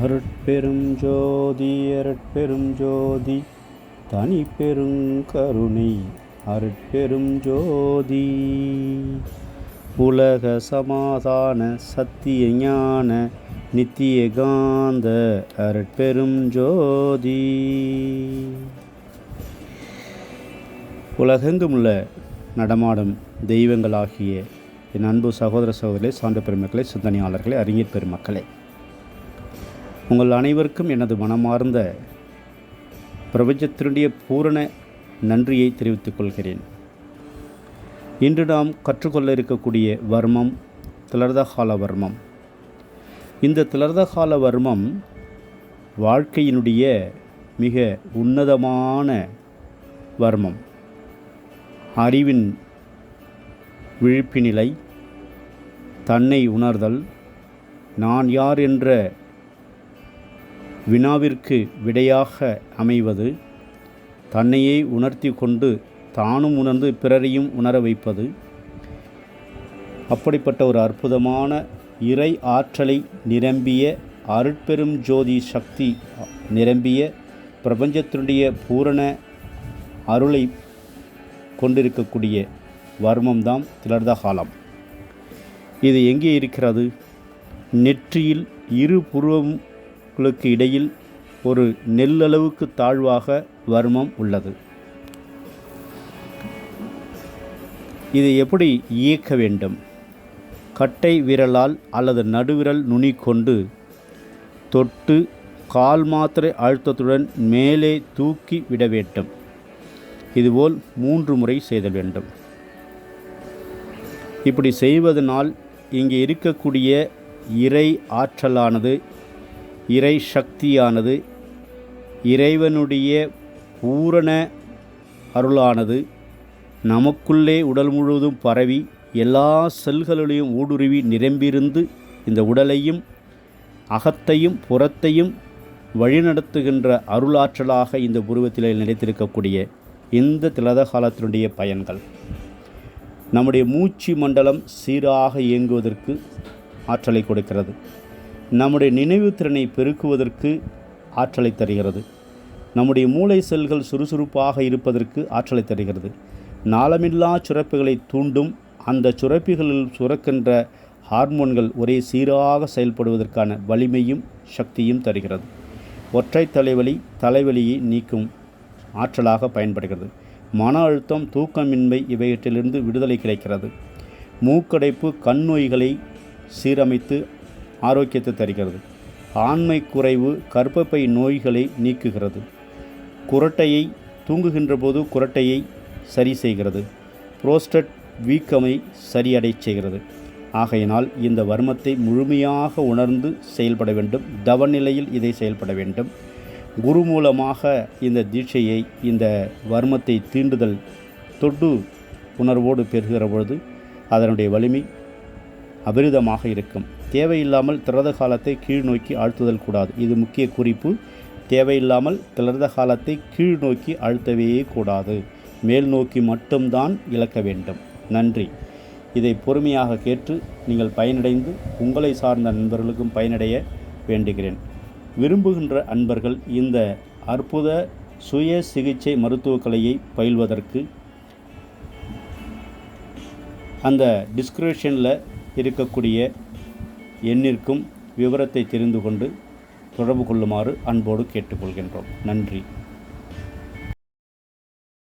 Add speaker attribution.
Speaker 1: அருட்பெரும் ஜோதி அருட்பெரும் ஜோதி தனி பெருங்கருணை அருட்பெரும் ஜோதி. உலக சமாதான சத்திய ஞான நித்திய காந்த அருட்பெரும் ஜோதி. உலகெங்கும் உள்ள நடமாடும் தெய்வங்களாகிய என் அன்பு சகோதர சகோதரர்களே சான்று பெருமக்களே சிந்தனையாளர்களே அறிஞர் பெருமக்களே உங்கள் அனைவருக்கும் எனது மனமார்ந்த பிரபஞ்சத்தினுடைய பூரண நன்றியை தெரிவித்துக் கொள்கிறேன். இன்று நாம் கற்றுக்கொள்ள இருக்கக்கூடிய வர்மம் திலர்தகால வர்மம். இந்த திலர்தகால வர்மம் வாழ்க்கையினுடைய மிக உன்னதமான வர்மம். அறிவின் விழிப்பு நிலை தன்னை உணர்தல் நான் யார் என்ற வினாவிற்கு விடையாக அமைவது தன்னையே உணர்த்தி கொண்டு தானும் உணர்ந்து பிறரையும் உணர வைப்பது அப்படிப்பட்ட ஒரு அற்புதமான இறை ஆற்றலை நிரம்பிய அருட்பெரும் ஜோதி சக்தி நிரம்பிய பிரபஞ்சத்தினுடைய பூரண அருளை கொண்டிருக்கக்கூடிய வர்மம்தான் திலர்த காலம். இது எங்கே இருக்கிறது? நெற்றியில் இரு புருவங்களுக்கு இடையில் ஒரு நெல்லளவுக்கு தாழ்வாக வர்மம் உள்ளது. இதை எப்படி இயக்க வேண்டும்? கட்டை விரலால் அல்லது நடுவிரல் நுனி கொண்டு தொட்டு கால் மாத்திரை அழுத்தத்துடன் மேலே தூக்கி விட வேண்டும். இதுபோல் மூன்று முறை செய்த வேண்டும். இப்படி செய்வதனால் இங்கே இருக்கக்கூடிய இறை ஆற்றலானது இறை சக்தியானது இறைவனுடைய பூரண அருளானது நமக்குள்ளே உடல் முழுவதும் பரவி எல்லா செல்களிலையும் ஊடுருவி நிரம்பியிருந்து இந்த உடலையும் அகத்தையும் புறத்தையும் வழிநடத்துகின்ற அருளாற்றலாக இந்த புருவத்தில் நிலைத்திருக்கக்கூடிய இந்த திலத காலத்தினுடைய பயன்கள். நம்முடைய மூச்சு மண்டலம் சீராக இயங்குவதற்கு ஆற்றலை கொடுக்கிறது. நம்முடைய நினைவுத்திறனை பெருக்குவதற்கு ஆற்றலை தருகிறது. நம்முடைய மூளை செல்கள் சுறுசுறுப்பாக இருப்பதற்கு ஆற்றலை தருகிறது. நாளமில்லா சுரப்புகளை தூண்டும் அந்த சுரப்பிகளில் சுரக்கின்ற ஹார்மோன்கள் ஒரே சீராக செயல்படுவதற்கான வலிமையும் சக்தியும் தருகிறது. ஒற்றை தலைவலி தலைவலியை நீக்கும் ஆற்றலாக பயன்படுகிறது. மன அழுத்தம் தூக்கமின்மை இவையற்றிலிருந்து விடுதலை கிடைக்கிறது. மூக்கடைப்பு கண் நோய்களை சீரமைத்து ஆரோக்கியத்தை தருகிறது. ஆண்மை குறைவு கர்ப்பப்பை நோய்களை நீக்குகிறது. குரட்டையை தூங்குகின்ற போது குரட்டையை சரி செய்கிறது. புரோஸ்டட் வீக்கமை சரியடை செய்கிறது. ஆகையினால் இந்த வர்மத்தை முழுமையாக உணர்ந்து செயல்பட வேண்டும். தவநிலையில் இதை செயல்பட வேண்டும். குரு மூலமாக இந்த தீட்சையை இந்த வர்மத்தை தீண்டுதல் தொட்டு உணர்வோடு பெறுகிற பொழுது அதனுடைய வலிமை அபரிதமாக இருக்கும். தேவையில்லாமல் திரத காலத்தை கீழ் நோக்கி ஆழ்த்துதல் கூடாது. இது முக்கிய குறிப்பு. தேவையில்லாமல் திறந்த காலத்தை கீழ் நோக்கி அழுத்தவே கூடாது. மேல் நோக்கி மட்டும்தான் இழக்க வேண்டும். நன்றி. இதை பொறுமையாக கேட்டு நீங்கள் பயனடைந்து உங்களை சார்ந்த நண்பர்களுக்கும் பயனடைய வேண்டுகிறேன். விரும்புகின்ற அன்பர்கள் இந்த அற்புத சுய சிகிச்சை மருத்துவக் கலையை பயில்வதற்கு அந்த டிஸ்கிரிப்ஷனில் இருக்கக்கூடிய எண்ணிற்கும் விவரத்தை தெரிந்து கொண்டு தொடர்பு கொள்ளுமாறு அன்போடு கேட்டுக்கொள்கின்றோம். நன்றி.